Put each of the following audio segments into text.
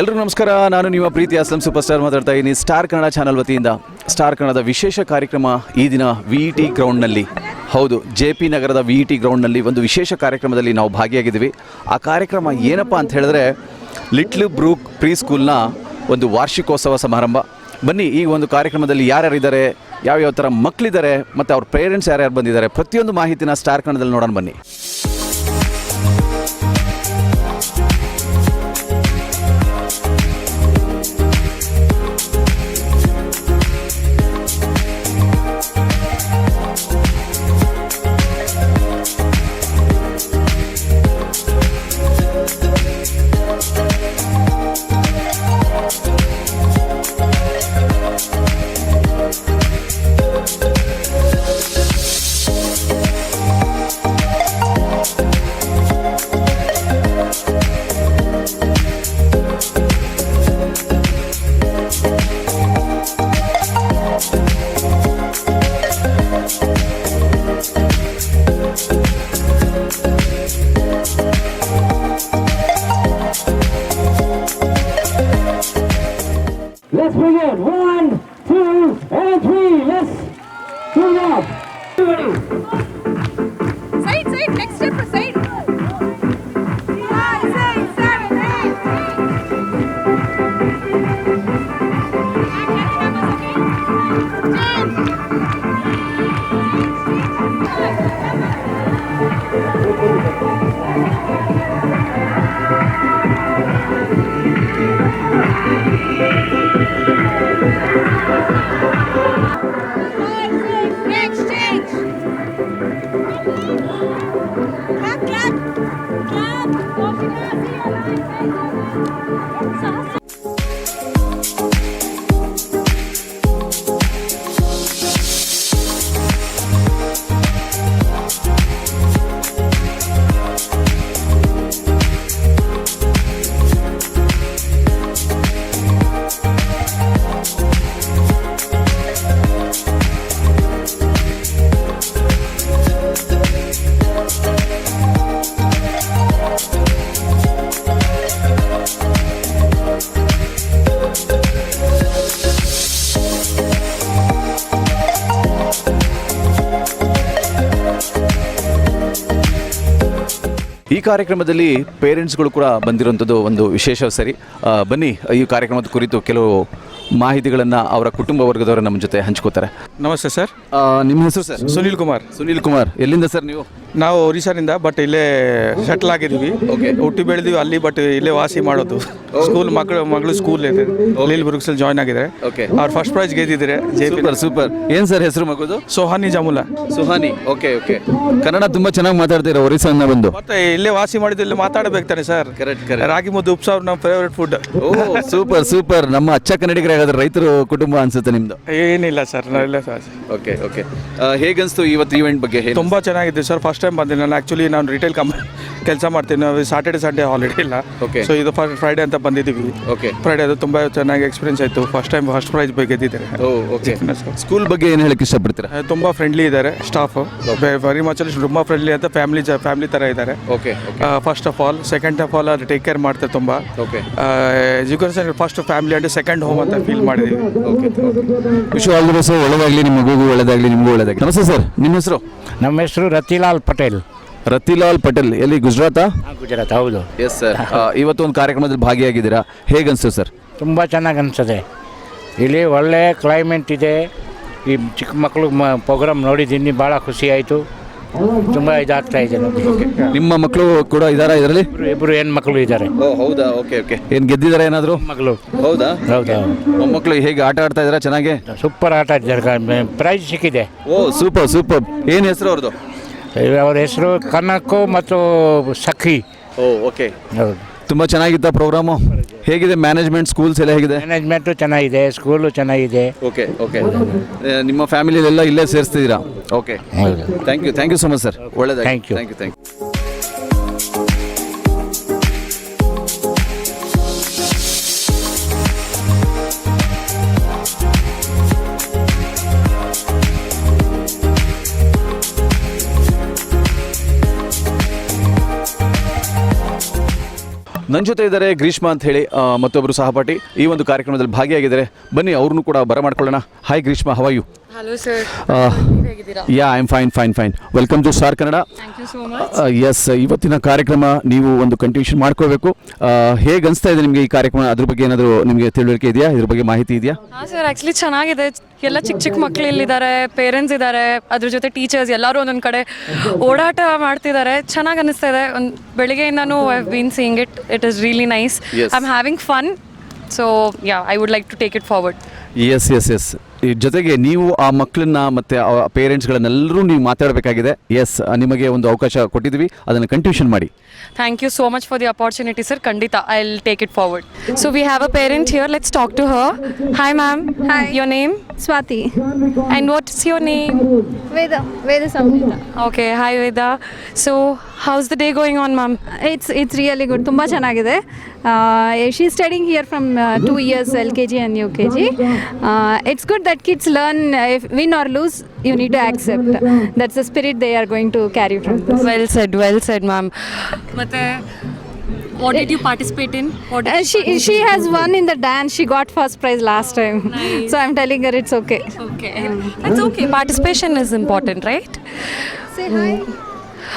ಎಲ್ಲರೂ ನಮಸ್ಕಾರ ನಾನು ನಿಮ್ಮ ಪ್ರೀತಿ ಅಸ್ಲಂ ಸೂಪರ್ ಸ್ಟಾರ್ ಮಾತಾಡ್ತಾ ಇದ್ದೀನಿ ಸ್ಟಾರ್ ಕನ್ನಡ ಚಾನಲ್ ವತಿಯಿಂದ ಸ್ಟಾರ್ ಕನ್ನಡದ ವಿಶೇಷ ಕಾರ್ಯಕ್ರಮ ಈ ದಿನ ವಿ ಇ ಟಿ ಗ್ರೌಂಡ್ನಲ್ಲಿ ಹೌದು ಜೆ ಪಿ ನಗರದ ವಿ ಇ ಟಿ ಗ್ರೌಂಡ್ನಲ್ಲಿ ಒಂದು ವಿಶೇಷ ಕಾರ್ಯಕ್ರಮದಲ್ಲಿ ನಾವು ಭಾಗಿಯಾಗಿದ್ದೀವಿ ಆ ಕಾರ್ಯಕ್ರಮ ಏನಪ್ಪ ಅಂತ ಹೇಳಿದ್ರೆ ಲಿಟ್ಲ್ ಬ್ರೂಕ್ ಪ್ರೀ ಸ್ಕೂಲ್ನ ಒಂದು ವಾರ್ಷಿಕೋತ್ಸವ ಸಮಾರಂಭ ಬನ್ನಿ ಈ ಒಂದು ಕಾರ್ಯಕ್ರಮದಲ್ಲಿ ಯಾರ್ಯಾರಿದ್ದಾರೆ ಯಾವ್ಯಾವ ಥರ ಮಕ್ಕಳಿದ್ದಾರೆ ಮತ್ತು ಅವ್ರ ಪೇರೆಂಟ್ಸ್ ಯಾರ್ಯಾರು ಬಂದಿದ್ದಾರೆ ಪ್ರತಿಯೊಂದು ಮಾಹಿತಿನ ಸ್ಟಾರ್ ಕನ್ನಡದಲ್ಲಿ ನೋಡೋಣ ಬನ್ನಿ ಈ ಕಾರ್ಯಕ್ರಮದಲ್ಲಿ ಪೇರೆಂಟ್ಸ್ಗಳು ಕೂಡ ಬಂದಿರುವಂಥದ್ದು ಒಂದು ವಿಶೇಷ ಸರಿ ಬನ್ನಿ ಈ ಕಾರ್ಯಕ್ರಮದ ಕುರಿತು ಕೆಲವು ಮಾಹಿತಿಗಳನ್ನು ಅವರ ಕುಟುಂಬ ವರ್ಗದವರು ನಮ್ಮ ಜೊತೆ ಹಂಚ್ಕೋತಾರೆ ನಮಸ್ತೆ ಸರ್ ನಿಮ್ಮ ಹೆಸರು ಸರ್ ಸುನೀಲ್ ಕುಮಾರ್ ಸುನೀಲ್ ಕುಮಾರ್ ಎಲ್ಲಿಂದ ಸರ್ ನೀವು ನಾವು ಒರಿಸ್ಸಾನಿಂದ ಬಟ್ ಇಲ್ಲೇ ಸೆಟ್ಲ್ ಆಗಿದ್ದೀವಿ ಓಕೆ ಹುಟ್ಟಿ ಬೆಳೆದೀವಿ ಅಲ್ಲಿ ಬಟ್ ಇಲ್ಲೇ ವಾಸಿ ಮಾಡೋದು ಸ್ಕೂಲ್ ಮಕ್ಕಳು ಮಗಳು ಸ್ಕೂಲ್ ಇದೆ ಲೀಲ್ ಬ್ರುಕ್ಸಲ್ಲಿ ಜಾಯ್ನ್ ಆಗಿದ್ದಾರೆ ಓಕೆ ಅವ್ರು ಫಸ್ಟ್ ಪ್ರೈಸ್ ಗೆದ್ದಿದ್ದಾರೆ ಸೂಪರ್ ಸೂಪರ್ ಏನು ಸರ್ ಹೆಸರು ಮಗುದು ಸೋಹಾನಿ ಜಾಮುಲಾ ಸುಹಾನಿ ಓಕೆ ಓಕೆ ಕನ್ನಡ ತುಂಬಾ ಚೆನ್ನಾಗಿ ಮಾತಾಡ್ತೀರಾ ಒರಿಸ್ಸಾನ ಬಂದು ಮತ್ತೆ ಇಲ್ಲೇ ವಾಸಿ ಮಾಡಿದ್ರೆ ಇಲ್ಲಿ ಮಾತಾಡಬೇಕು ತಾನೆ ಸರ್ ಕರೆಕ್ಟ್ ಕರೆಕ್ಟ್ ರಾಗಿ ಮುದ್ದು ಉಪ್ಸಾರು ನಮ್ಮ ಫೇವ್ರೆಟ್ ಫುಡ್ ಓ ಸೂಪರ್ ಸೂಪರ್ ನಮ್ಮ ಅಚ್ಚ ಕನ್ನಡಿಗರ ಹಾಗಾದ್ರೆ ರೈತರು ಕುಟುಂಬ ಅನ್ಸುತ್ತೆ ನಿಮ್ದು ಏನಿಲ್ಲ ಸರ್ ನಾವೆಲ್ಲ ಓಕೆ ಓಕೆ ಹೇಗನ್ಸ್ತು ಇವತ್ತು ಈವೆಂಟ್ ಬಗ್ಗೆ ತುಂಬಾ ತುಂಬ ಚೆನ್ನಾಗಿದೆ ಸರ್ ಫಸ್ಟ್ ಟೈಮ್ ಬಂದಿನಿ ನಾನು ಆ್ಯಕ್ಚುಲಿ ನಾನು ರಿಟೇಲ್ ಕಂಪನಿ ಕೆಲಸ ಮಾಡ್ತೀನಿ ಸಾಟರ್ಡೆ ಸಂಡೇ ಹಾಲಿಡೇ ಇಲ್ಲ ಓಕೆ ಸೊ ಇದು ಫಸ್ಟ್ ಫ್ರೈಡೆ ಅಂತ ಬಂದಿದ್ದೀವಿ ಓಕೆ ಫ್ರೈಡೆ ಅದು ತುಂಬ ಚೆನ್ನಾಗಿ ಎಕ್ಸ್ಪೀರಿಯನ್ಸ್ ಆಯಿತು ಫಸ್ಟ್ ಟೈಮ್ ಫಸ್ಟ್ ಪ್ರೈಸ್ ಬಗ್ಗೆ ಗೆದ್ದಿದ್ದಾರೆ ಓಕೆ ಸ್ಕೂಲ್ ಬಗ್ಗೆ ಏನು ಹೇಳಕ್ಕೆ ಇಷ್ಟಪಡ್ತೀರಾ ತುಂಬ ಫ್ರೆಂಡ್ಲಿ ಇದ್ದಾರೆ ಸ್ಟಾಫ್ ವೆರಿ ಮಚ್ ಅಲ್ಲಿ ತುಂಬ ಫ್ರೆಂಡ್ಲಿ ಅಂತ ಫ್ಯಾಮಿಲಿ ಫ್ಯಾಮಿಲಿ ತರ ಇದ್ದಾರೆ okay first of all second of all ಅದು ಟೇಕ್ ಕೇರ್ ಮಾಡ್ತಾರೆ ತುಂಬ okay education first family and second home ಅಂತ ಫೀಲ್ ಮಾಡಿದ್ದೀವಿ ಓಕೆ ವಿಶ್ ಒಳ್ಳೆದಾಗಲಿ ನಿಮ್ಮ ಮಗುಗೂ ಒಳ್ಳೆದಾಗಲಿ ನಿಮಗೂ ಒಳ್ಳೆದಾಗಲಿ ನಮಸ್ತೆ ಸರ್ ನಿಮ್ಮ ಹೆಸರು ನಮ್ಮ ಹೆಸರು ರತಿಲಾಲ್ ಪಟೇಲ್ ರತಿಲಾಲ್ ಪಟೇಲ್ ಎಲ್ಲಿ ಗುಜರಾತ ಗುಜರಾತ್ ಹೌದು ಎಸ್ ಸರ್ ಇವತ್ತು ಒಂದು ಕಾರ್ಯಕ್ರಮದಲ್ಲಿ ಭಾಗಿಯಾಗಿದ್ದೀರಾ ಹೇಗೆ ಅನಿಸ್ತು ಸರ್ ತುಂಬ ಚೆನ್ನಾಗಿ ಅನಿಸ್ತದೆ ಇಲ್ಲಿ ಒಳ್ಳೆಯ ಕ್ಲೈಮೇಟ್ ಇದೆ ಈ ಚಿಕ್ಕ ಮಕ್ಕಳು ಮ ಪ್ರೋಗ್ರಾಮ್ ನೋಡಿದ್ದೀನಿ ಭಾಳ ಖುಷಿ ಆಯಿತು ತುಂಬ ಇದಾಗ್ತಾ ಇದೆ ನಿಮ್ಮ ಮಕ್ಕಳು ಕೂಡ ಇದಾರ ಇದರಲ್ಲಿ ಇಬ್ಬರು ಹೆಣ್ಮಕ್ಳು ಇದ್ದಾರೆ ಓ ಹೌದಾ ಓಕೆ ಓಕೆ ಏನು ಗೆದ್ದಿದ್ದಾರೆ ಏನಾದರೂ ಮಕ್ಕಳು ಹೌದಾ ಹೌದಾ ಮಕ್ಕಳು ಹೇಗೆ ಆಟ ಆಡ್ತಾ ಇದ್ದಾರೆ ಚೆನ್ನಾಗಿ ಸೂಪರ್ ಆಟ ಆಡಿದ್ದಾರೆ ಪ್ರೈಸ್ ಸಿಕ್ಕಿದೆ ಓ ಸೂಪರ್ ಸೂಪರ್ ಏನು ಹೆಸರು ಅವ್ರದ್ದು ಅವ್ರ ಹೆಸರು ಕನಕು ಮತ್ತು ಸಖಿ ಓ ಓಕೆ ಹೌದು ತುಂಬ ಚೆನ್ನಾಗಿತ್ತ ಪ್ರೋಗ್ರಾಮು ಹೇಗಿದೆ ಮ್ಯಾನೇಜ್ಮೆಂಟ್ ಸ್ಕೂಲ್ಸ್ ಎಲ್ಲ ಹೇಗಿದೆ ಮ್ಯಾನೇಜ್ಮೆಂಟು ಚೆನ್ನಾಗಿದೆ ಸ್ಕೂಲು ಚೆನ್ನಾಗಿದೆ ಓಕೆ ಓಕೆ ನಿಮ್ಮ ಫ್ಯಾಮಿಲಿಲೆಲ್ಲ ಇಲ್ಲೇ ಸೇರಿಸ್ತಿದ್ದೀರಾ okay thank you thank you so much sir ಒಳ್ಳೆಯದು thank you thank you thank you ನನ್ನ ಜೊತೆ ಇದ್ದಾರೆ ಗ್ರೀಷ್ಮಾ ಅಂತ ಹೇಳಿ ಮತ್ತೊಬ್ಬರು ಸಹಪಾಠಿ ಈ ಒಂದು ಕಾರ್ಯಕ್ರಮದಲ್ಲಿ ಭಾಗಿಯಾಗಿದ್ದಾರೆ ಬನ್ನಿ ಅವ್ರನ್ನೂ ಕೂಡ ಬರ ಮಾಡ್ಕೊಳ್ಳೋಣ hi Greeshma how are you hello sir ya I am fine fine fine welcome to star Kannada yes ಇವತ್ತಿನ ಕಾರ್ಯಕ್ರಮ ನೀವು ಒಂದು ಕಂಟಿನ್ಯೂಷನ್ ಮಾಡ್ಕೋಬೇಕು uh, ಹೇಗೆ ಅನಿಸ್ತಾ ಇದೆ ನಿಮಗೆ ಈ ಕಾರ್ಯಕ್ರಮ ಅದ್ರ ಬಗ್ಗೆ ಏನಾದರೂ ನಿಮಗೆ ತಿಳುವಳಿಕೆ ಇದೆಯಾ ಇದ್ರ ಬಗ್ಗೆ ಮಾಹಿತಿ ಇದೆಯಾ ಹಾಂ ಸರ್ ಆ್ಯಕ್ಚುಲಿ ಚೆನ್ನಾಗಿದೆ ಎಲ್ಲ ಚಿಕ್ಕ ಚಿಕ್ಕ ಮಕ್ಕಳು ಇಲ್ಲಿದ್ದಾರೆ ಪೇರೆಂಟ್ಸ್ ಇದ್ದಾರೆ ಅದ್ರ ಜೊತೆ ಟೀಚರ್ಸ್ ಎಲ್ಲರೂ ಒಂದೊಂದು ಕಡೆ ಓಡಾಟ ಮಾಡ್ತಿದ್ದಾರೆ ಚೆನ್ನಾಗಿ ಅನಿಸ್ತಾ ಇದೆ ಒಂದು ಬೆಳಿಗ್ಗೆಯಿಂದನೂ I been seeing it it is really nice I am having fun so ya I would like to take it forward yes yes yes ಜೊತೆಗೆ ನೀವು ಆ ಮಕ್ಕಳನ್ನ ಮತ್ತೆ ಪೇರೆಂಟ್ಸ್ಗಳನ್ನೆಲ್ಲರೂ ನೀವು ಮಾತಾಡಬೇಕಾಗಿದೆ ಎಸ್ ನಿಮಗೆ ಒಂದು ಅವಕಾಶ ಕೊಟ್ಟಿದ್ವಿ ಅದನ್ನು ಕಂಟಿನ್ಯೂಷನ್ ಮಾಡಿ thank you so much for the opportunity sir ಖಂಡಿತ I will take it forward so we have a parent here let's talk to her hi ma'am your name Swati and what is your name Veda Veda Samhita okay hi Veda so how's the day going on, ma'am? It's it's really good ತುಂಬ ಚೆನ್ನಾಗಿದೆ she studying here from two years L K G and U K G it's good that kids learn win or lose you need to accept that's the spirit they are going to carry from Well said. Well said, ma'am. Mate, what did you participate in? What did she she has won in the dance she got first prize last time so I am telling her it's okay Okay. That's okay. Participation is important, right?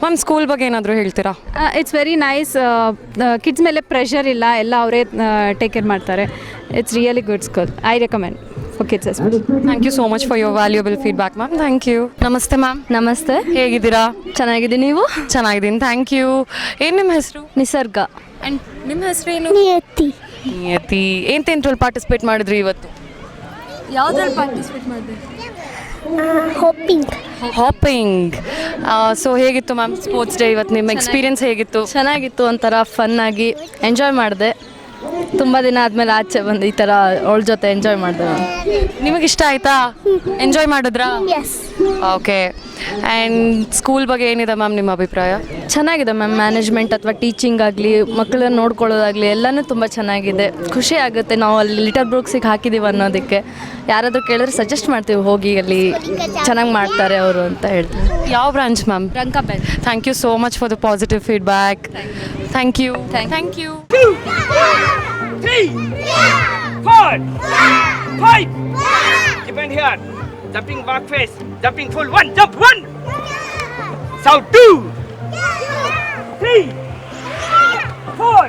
Ma'am school ಬಗ್ಗೆ ಏನಾದರೂ ಹೇಳ್ತೀರಾ it's very nice kids ಮೇಲೆ pressure ಇಲ್ಲ ಎಲ್ಲ ಅವರೇ take care ಮಾಡ್ತಾರೆ it's really good school I recommend okay thank you so much for your valuable feedback ma'am thank you ನಮಸ್ತೆ ma'am ನಮಸ್ತೆ ಹೇಗಿದ್ದೀರಾ ಚೆನ್ನಾಗಿದ್ದೀನಿ ನೀವು ಚೆನ್ನಾಗಿದ್ದೀನಿ ಥ್ಯಾಂಕ್ ಯು ಏನು ನಿಮ್ಮ ಹೆಸರು ನಿಸರ್ಗ ಆ್ಯಂಡ್ ನಿಮ್ಮ ಹೆಸರು ಏನು ನಿಯತಿ ನಿಯತಿ ಏನು ಪಾರ್ಟಿಸಿಪೇಟ್ ಮಾಡಿದ್ರಿ ಇವತ್ತು ಯಾವುದ್ರಲ್ಲಿ ಪಾರ್ಟಿಸಿಪೇಟ್ ಮಾಡಿದ್ರಿ ಹಾಪಿಂಗ್ ಹಾಪಿಂಗ್ ಸೊ ಹೇಗಿತ್ತು ಮ್ಯಾಮ್ ಸ್ಪೋರ್ಟ್ಸ್ ಡೇ ಇವತ್ತು ನಿಮ್ಮ ಎಕ್ಸ್ಪೀರಿಯೆನ್ಸ್ ಹೇಗಿತ್ತು ಚೆನ್ನಾಗಿತ್ತು ಒಂಥರ ಆಗಿ ಎಂಜಾಯ್ ಮಾಡಿದೆ ತುಂಬ ದಿನ ಆದಮೇಲೆ ಆಚೆ ಬಂದು ಈ ಥರ ಅವಳ ಜೊತೆ ಎಂಜಾಯ್ ಮಾಡಿದೆ ನಿಮಗೆ ಇಷ್ಟ ಆಯಿತಾ ಎಂಜಾಯ್ ಮಾಡಿದ್ರಾ ಓಕೆ ಆ್ಯಂಡ್ ಸ್ಕೂಲ್ ಬಗ್ಗೆ ಏನಿದೆ ಮ್ಯಾಮ್ ನಿಮ್ಮ ಅಭಿಪ್ರಾಯ ಚೆನ್ನಾಗಿದೆ ಮ್ಯಾಮ್ ಮ್ಯಾನೇಜ್ಮೆಂಟ್ ಅಥವಾ ಟೀಚಿಂಗ್ ಆಗಲಿ ಮಕ್ಕಳನ್ನ ನೋಡ್ಕೊಳ್ಳೋದಾಗಲಿ ಎಲ್ಲನೂ ತುಂಬ ಚೆನ್ನಾಗಿದೆ ಖುಷಿ ಆಗುತ್ತೆ ನಾವು ಅಲ್ಲಿ ಲಿಟರ್ ಬ್ರೂಕ್ಸಿಗೆ ಹಾಕಿದ್ದೀವಿ ಅನ್ನೋದಕ್ಕೆ ಯಾರಾದರೂ ಕೇಳಿದ್ರೆ ಸಜೆಸ್ಟ್ ಮಾಡ್ತೀವಿ ಹೋಗಿ ಅಲ್ಲಿ ಚೆನ್ನಾಗಿ ಮಾಡ್ತಾರೆ ಅವರು ಅಂತ ಹೇಳ್ತೀವಿ ಯಾವ branch ma'am thank you so much for the positive feedback thank you thank you Three, four, five. five five Jumping back face. Jumping full. One. Jump. One. Sound. Two. Three. Four.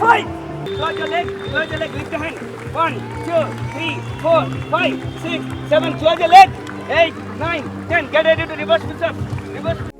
Five. Close your leg. Close your leg. Lift your hand. One, two, three, four, five, six, seven. Close your leg. Eight, nine, ten. Get ready to reverse push-up. Reverse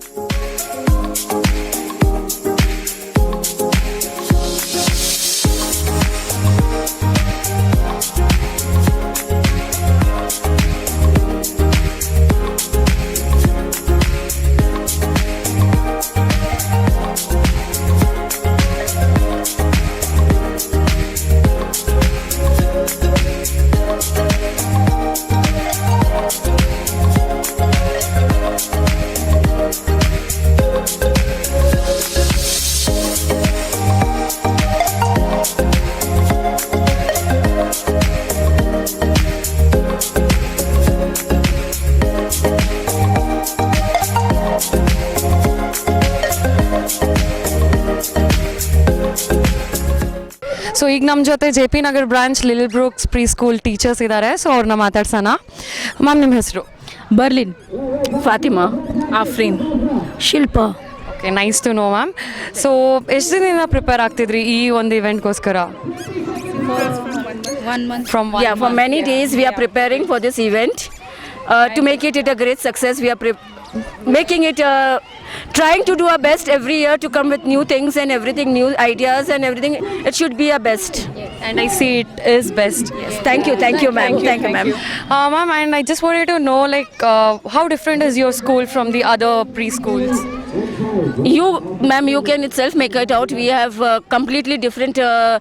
so ಈಗ ನಮ್ಮ ಜೊತೆ J P Nagar branch Lil Brooks pre school teachers ಇದ್ದಾರೆ so ಅವ್ರನ್ನ ಮಾತಾಡ್ಸೋಣ ma'am ನಿಮ್ಮ ಹೆಸರು Berlin Fatima Afreen Shilpa okay nice to know ma'am so ಎಷ್ಟು ದಿನ ಪ್ರಿಪೇರ್ ಆಗ್ತಿದ್ರಿ ಈ ಒಂದು ಇವೆಂಟ್ಗೋಸ್ಕರ for many days we are preparing for this event to make it it a this success we are pre making it uh, trying to do our best every year to come with new things and everything new ideas and everything it should be our best and i see it is best yes thank you thank you ma'am thank you ma'am uh, ma'am and i just wanted to know like uh, how different is your school from the other preschools you ma'am you can itself make it out we have uh, completely different uh,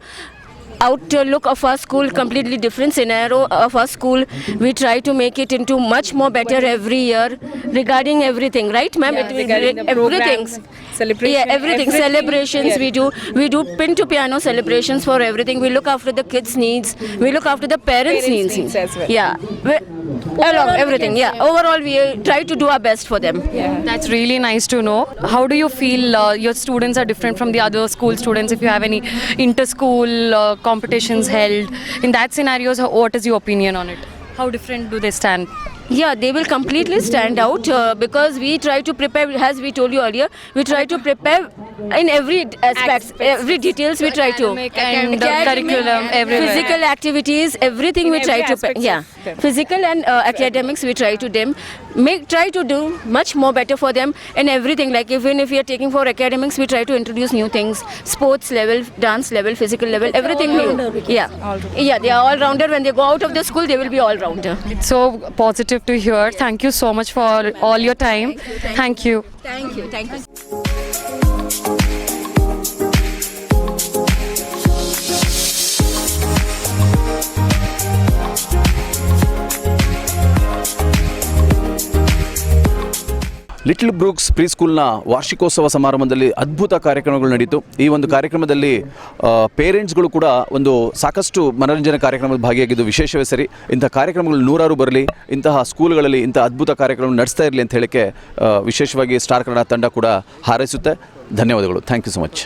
outlook of our school completely different scenario of our school we try to make it into much more better every year regarding everything right ma'am yeah, everything celebration yeah everything, celebrations we do we do pin to piano celebrations for everything we look after the kids needs we look after the parents, parents needs, needs as well yeah We're, along everything yeah overall we try to do our best for them yeah that's really nice to know how do you feel uh, your students are different from the other school students if you have any inter school uh, competitions held in that scenarios so what is your opinion on it how different do they stand yeah they will completely stand out uh, because we try to prepare as we told you earlier we try to prepare Mm. in every aspects, aspects. every details we try to and, the curriculum, everywhere. physical activities, everything in we try to yeah, physical and uh, academics we try to them make try to do much more better for them in everything. Like even if we are taking for academics, we try to introduce new things, sports level, dance level, physical level, it's everything new. Yeah, yeah, they are all rounder. When they go out of the school, they will be all rounder. It's so positive to hear. Thank you so much for all your time. Thank you. Thank you. Thank you. Thank you. Little Brooks pre ಸ್ಕೂಲ್ನ ವಾರ್ಷಿಕೋತ್ಸವ ಸಮಾರಂಭದಲ್ಲಿ ಅದ್ಭುತ ಕಾರ್ಯಕ್ರಮಗಳು ನಡೆಯಿತು ಈ ಒಂದು ಕಾರ್ಯಕ್ರಮದಲ್ಲಿ ಪೇರೆಂಟ್ಸ್ಗಳು ಕೂಡ ಒಂದು ಸಾಕಷ್ಟು ಮನೋರಂಜನೆ ಕಾರ್ಯಕ್ರಮದ ಭಾಗಿಯಾಗಿದ್ದು ವಿಶೇಷವೇ ಸರಿ ಇಂಥ ಕಾರ್ಯಕ್ರಮಗಳು ನೂರಾರು ಬರಲಿ ಇಂತಹ ಸ್ಕೂಲ್ಗಳಲ್ಲಿ ಇಂಥ ಅದ್ಭುತ ಕಾರ್ಯಕ್ರಮ ನಡೆಸ್ತಾ ಇರಲಿ ಅಂತ ಹೇಳಿಕೆ ವಿಶೇಷವಾಗಿ ಸ್ಟಾರ್ ಕನ್ನಡ ತಂಡ ಕೂಡ ಹಾರೈಸುತ್ತೆ ಧನ್ಯವಾದಗಳು ಥ್ಯಾಂಕ್ ಯು ಸೊ ಮಚ್